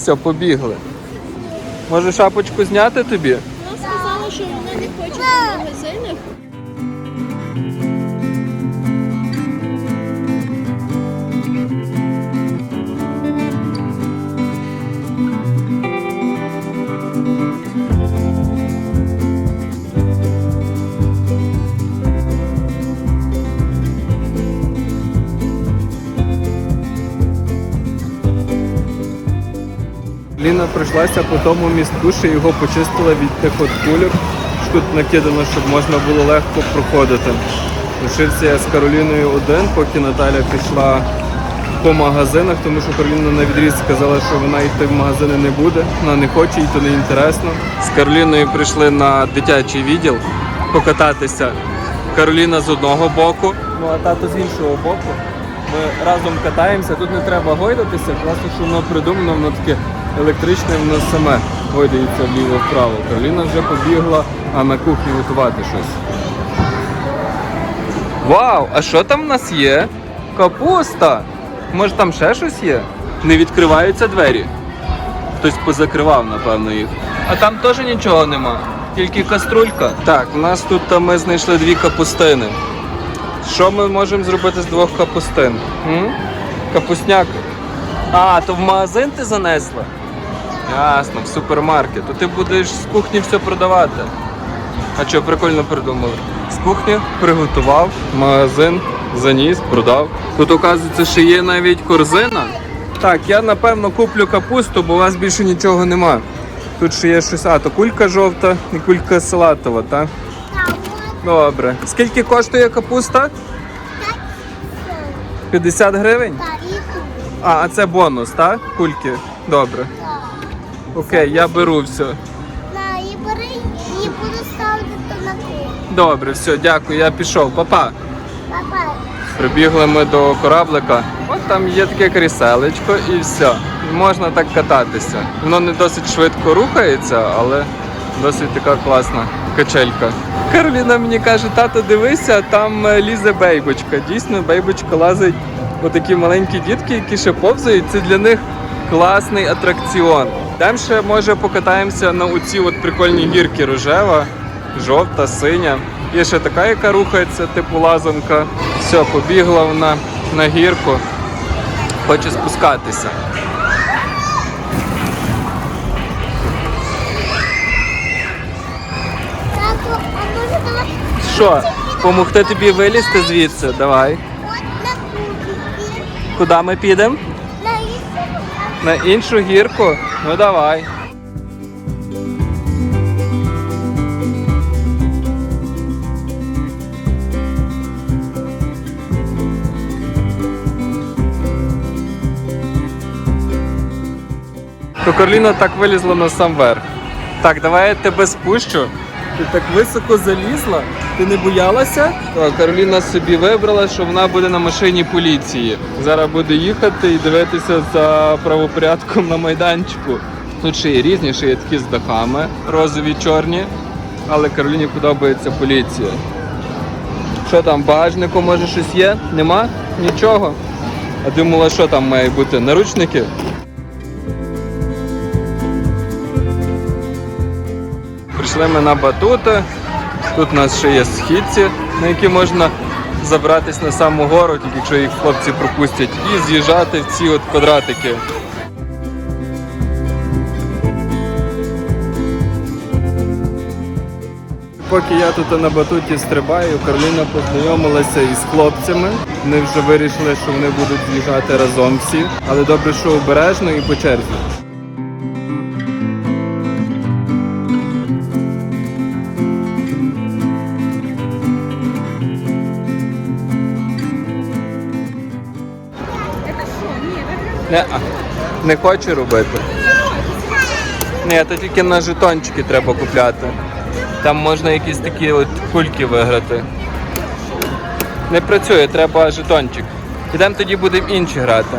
Все, побігли. Може шапочку зняти тобі? Пройшлася по тому містку, що його почистила від тих от кульок, тут накидано, щоб можна було легко проходити. Лишився я з Кароліною один, поки Наталя пішла по магазинах, тому що Кароліна на відріз сказала, що вона йти в магазини не буде, вона не хоче, їй то не інтересно. З Кароліною прийшли на дитячий відділ покататися. Кароліна з одного боку, ну а тато з іншого боку. Ми разом катаємося, тут не треба гойдатися, просто що воно придумано, воно таке електричне, воно саме гойдається вліво-вправо. Кароліна вже побігла, а на кухні готувати щось. Вау! А що там в нас є? Капуста! Може там ще щось є? Не відкриваються двері. Хтось позакривав, напевно, їх. А там теж нічого нема. Тільки каструлька. Так, у нас тут та ми знайшли дві капустини. Що ми можемо зробити з двох капустин? М? Капусняк. А, то в магазин ти занесла? Ясно, в супермаркет. То ти будеш з кухні все продавати. А що, прикольно придумали. З кухні приготував, магазин заніс, продав. Тут, оказується, ще є навіть корзина. Так, я напевно куплю капусту, бо у вас більше нічого нема. Тут ще є щось. А, то кулька жовта і кулька салатова, так? Добре. Скільки коштує капуста? 50 гривень? А, а це бонус, так? Кульки? Добре. Окей, я беру все. На, і бери, і буду ставити на кухню. Добре, все, дякую, я пішов. Па-па. Папа, Прибігли ми до кораблика. От там є таке кріселечко і все. Можна так кататися. Воно не досить швидко рухається, але досить така класна качелька. Кароліна мені каже, тато, дивися, там е, лізе бейбочка. Дійсно, бейбочка лазить отакі маленькі дітки, які ще повзають. Це для них класний атракціон. Там ще може покатаємося на оці от прикольні гірки рожева, жовта, синя. Є ще така, яка рухається, типу лазанка. Все, побігла вона на гірку. Хоче спускатися. Що, помогти тобі вилізти звідси? Давай. Куди ми підемо? На іншу гірку? Ну давай. То Карліна так вилізла на сам верх. Так, давай я тебе спущу. Ти так високо залізла. Ти не боялася? Кароліна собі вибрала, що вона буде на машині поліції. Зараз буде їхати і дивитися за правопорядком на майданчику. Тут ще є різні, ще є такі з дахами, розові, чорні. Але Кароліні подобається поліція. Що там, в багажнику може щось є? Нема? Нічого. А думала, що там має бути? Наручники? Прийшли ми на батути. Тут у нас ще є східці, на які можна забратись на саму гору, тільки якщо їх хлопці пропустять, і з'їжджати в ці от квадратики. Поки я тут на батуті стрибаю, Кароліна познайомилася із хлопцями. Вони вже вирішили, що вони будуть з'їжджати разом всі, але добре, що обережно і по черзі. Не, не хочу робити. Ні, то тільки на жетончики треба купляти. Там можна якісь такі от кульки виграти. Не працює, треба жетончик. Ідемо тоді будемо інші грати.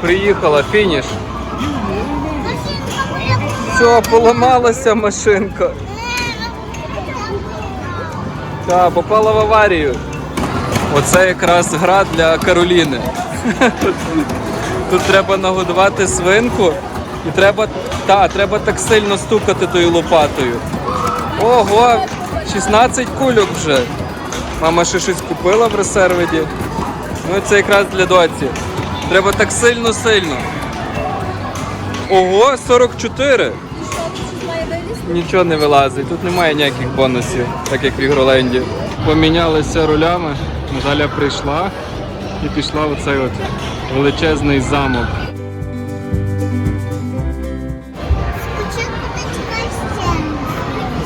Приїхала, фініш. Що, поламалася машинка? Так, попала в аварію. Оце якраз гра для Кароліни. Тут, треба нагодувати свинку і треба, та, треба так сильно стукати тою лопатою. Ого, 16 кульок вже. Мама ще щось купила в ресервіді. Ну це якраз для доці. Треба так сильно-сильно. Ого, 44. Нічого не вилазить, тут немає ніяких бонусів, так як в Ігроленді. Помінялися ролями, Наталя прийшла і пішла в оцей от величезний замок.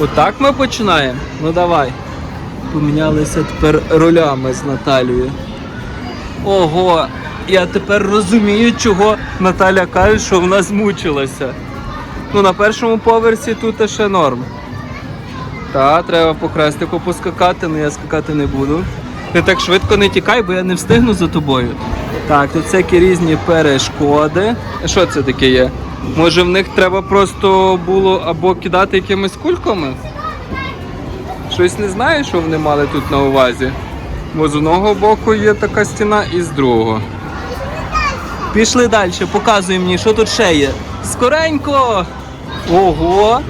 Отак ми починаємо? Ну давай. Помінялися тепер ролями з Наталією. Ого, я тепер розумію, чого Наталя каже, що вона змучилася. Ну, на першому поверсі тут ще норм. Та, треба по хрестику поскакати, але я скакати не буду. Ти так швидко не тікай, бо я не встигну за тобою. Так, тут всякі різні перешкоди. Що це таке є? Може в них треба просто було або кидати якимись кульками? Щось не знаю, що вони мали тут на увазі. Бо з одного боку є така стіна і з другого. Пішли далі, показуй мені, що тут ще є. Скоренько! Ого!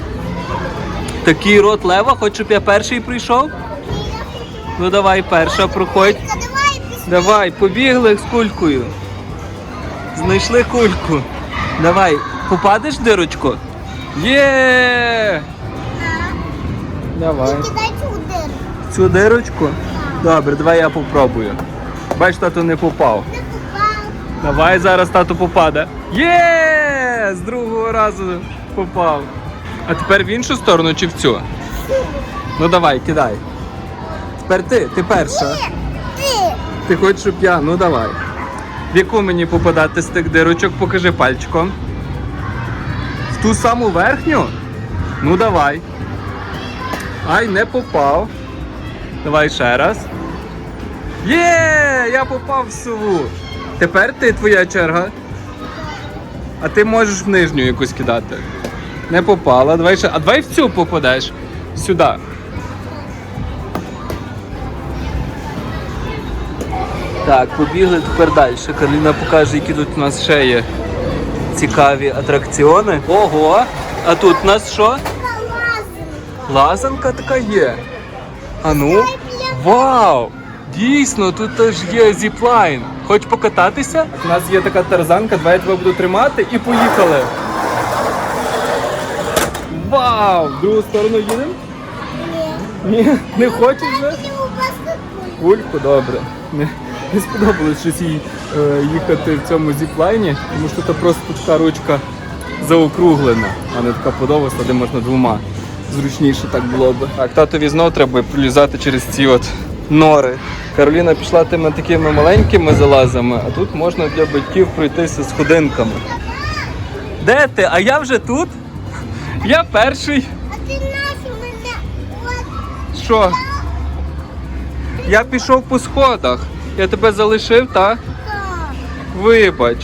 Такий рот лева, хоч щоб я перший прийшов. Ну давай, перша проходь. Давай побігли з кулькою. Знайшли кульку. Давай, попадеш в дирочку? Є! Давай. Цю. Дирочку? Добре, давай я попробую. Бач, тато не попав. Не попав. Давай зараз тато попаде. Є! З другого разу попав. А тепер в іншу сторону чи в цю? Ну давай, кидай. Тепер ти, ти перша. Ти. Ти хочеш, щоб я? Ну давай. В яку мені попадати з тих дирочок? Покажи пальчиком. В ту саму верхню? Ну давай. Ай, не попав. Давай ще раз. Є! Я попав в сову. Тепер ти твоя черга. А ти можеш в нижню якусь кидати. Не попала. Давай ще. А давай в цю попадеш. Сюди. Так, побігли тепер далі. Карліна покаже, які тут у нас ще є цікаві атракціони. Ого! А тут у нас що? Така лазенка. Лазанка така є. А ну. Вау! Дійсно, тут теж є зіплайн. Хоч покататися? У нас є така тарзанка, давай я тебе буду тримати і поїхали. Вау! В другу сторону їдемо? Ні. Ні, не хочеш вже? Кульку. Добре. Не, не сподобалось щось їй е, їхати в цьому зіплайні, тому що це просто така ручка заокруглена, а не така подовиста, де можна двома. Зручніше так було би. Так, татові знов треба пролізати через ці от нори. Кароліна пішла тими такими маленькими залазами, а тут можна для батьків пройтися з ходинками. Де ти? А я вже тут? Я перший. А ти нашу мене от Що? Я пішов по сходах. Я тебе залишив, так? так. Вибач.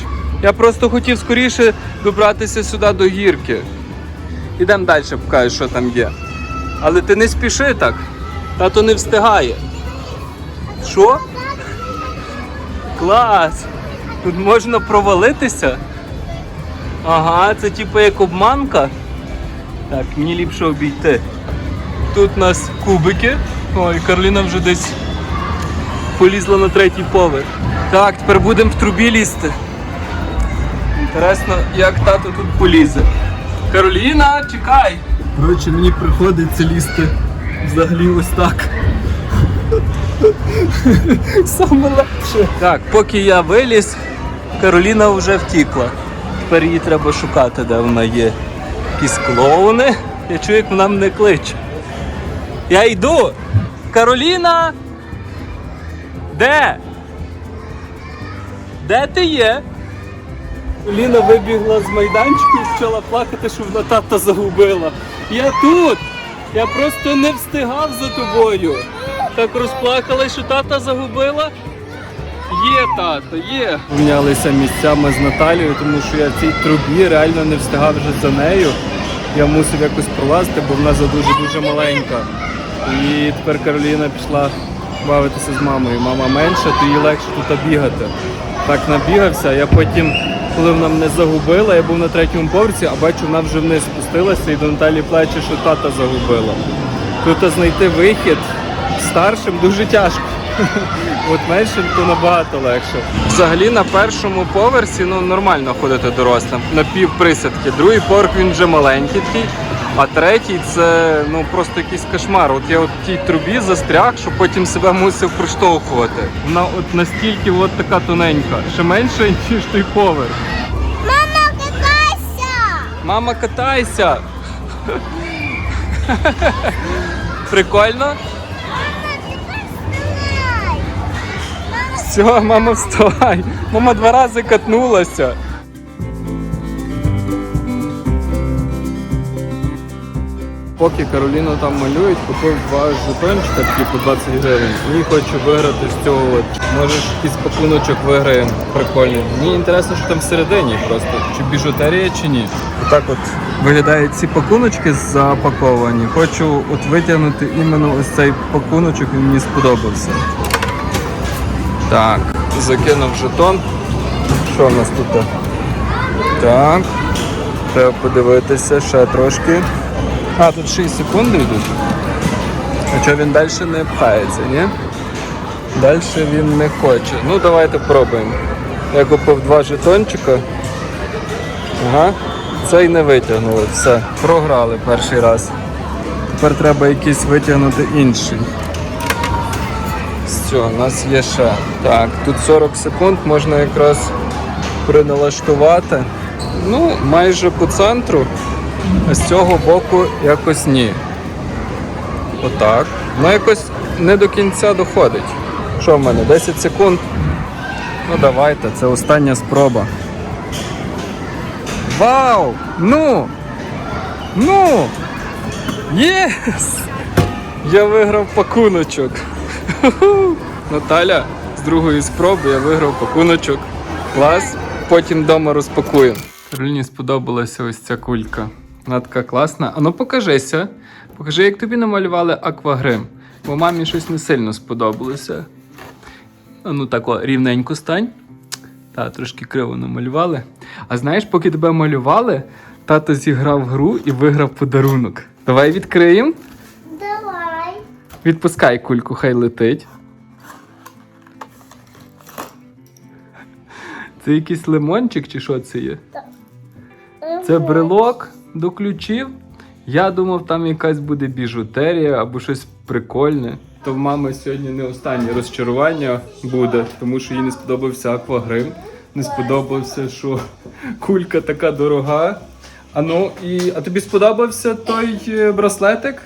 Я просто хотів скоріше добратися сюди до гірки. Ідемо далі, покажу, що там є. Але ти не спіши так. Тато не встигає. Що? Клас! Тут можна провалитися. Ага, це типу як обманка. Так, мені ліпше обійти. Тут у нас кубики. Ой, Карліна вже десь полізла на третій поверх. Так, тепер будемо в трубі лізти. Інтересно, як тато тут полізе. Кароліна, чекай! Коротше, мені приходиться лізти взагалі ось так. Саме легше. Так, поки я виліз, Кароліна вже втікла. Тепер її треба шукати, де вона є. Якісь клоуни. Я чую, як вона мене кличе. Я йду! Кароліна! Де? Де ти є? Ліна вибігла з майданчика і почала плакати, що вона тата загубила. Я тут! Я просто не встигав за тобою. Так розплакалась, що тата загубила. Є тато, є. Помінялися місцями з Наталією, тому що я в цій трубі реально не встигав вже за нею. я мусив якось пролазити, бо вона дуже-дуже маленька. І тепер Кароліна пішла бавитися з мамою. Мама менша, то їй легше тут бігати. Так набігався, я потім, коли вона мене загубила, я був на третьому поверсі, а бачу, вона вже вниз спустилася і до Наталі плаче, що тата загубила. Тут знайти вихід старшим дуже тяжко. От меншим то набагато легше. Взагалі на першому поверсі ну нормально ходити дорослим. На пів присядки. Другий поверх він вже маленький такий, а третій це ну просто якийсь кошмар. От я от в тій трубі застряг, що потім себе мусив приштовхувати. Вона от настільки от така тоненька, ще менше, ніж той поверх. Мама, катайся! Мама, катайся! Прикольно? Все, мама, вставай. Мама два рази катнулася. Поки Кароліну там малюють, купив два жетончика такі по 20 гривень і хочу виграти з цього. От. Може якийсь пакуночок виграємо прикольний. Мені інтересно, що там всередині просто, чи біжутерія, чи ні. Отак от виглядають ці пакуночки запаковані. Хочу от витягнути іменно ось цей пакуночок, він мені сподобався. Так, закинув жетон. Що в нас тут? Так. Треба подивитися ще трошки. А, тут 6 секунд йдуть. А що він далі не пхається, ні? Далі він не хоче. Ну давайте пробуємо. Я купив два жетончика. Ага. Цей не витягнули. Все. Програли перший раз. Тепер треба якийсь витягнути інший. Все, у нас є ще. Так, тут 40 секунд можна якраз приналаштувати. Ну, майже по центру, а з цього боку якось ні. Отак. Ну якось не до кінця доходить. Що в мене? 10 секунд. Ну давайте, це остання спроба. Вау! Ну! Ну! Єс! Я виграв пакуночок. Наталя, з другої спроби я виграв пакуночок. Клас. Потім вдома розпакуємо. Кароліні сподобалася ось ця кулька. Вона така класна. А ну покажися. Покажи, як тобі намалювали аквагрим. Бо мамі щось не сильно сподобалося. А ну так, о, рівненько стань. Та, трошки криво намалювали. А знаєш, поки тебе малювали, тато зіграв гру і виграв подарунок. Давай відкриємо. Давай! Відпускай кульку, хай летить. Це якийсь лимончик чи що це є? Так. Це брелок до ключів. Я думав, там якась буде біжутерія або щось прикольне. То в мами сьогодні не останнє розчарування буде, тому що їй не сподобався аквагрим. Не сподобався, що кулька така дорога. А ну і а тобі сподобався той е, браслетик?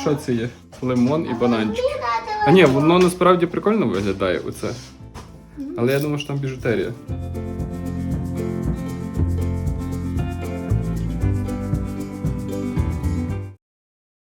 Що це є? Лимон і бананчик. А ні, воно насправді прикольно виглядає оце. Але я думаю, що там біжутерія.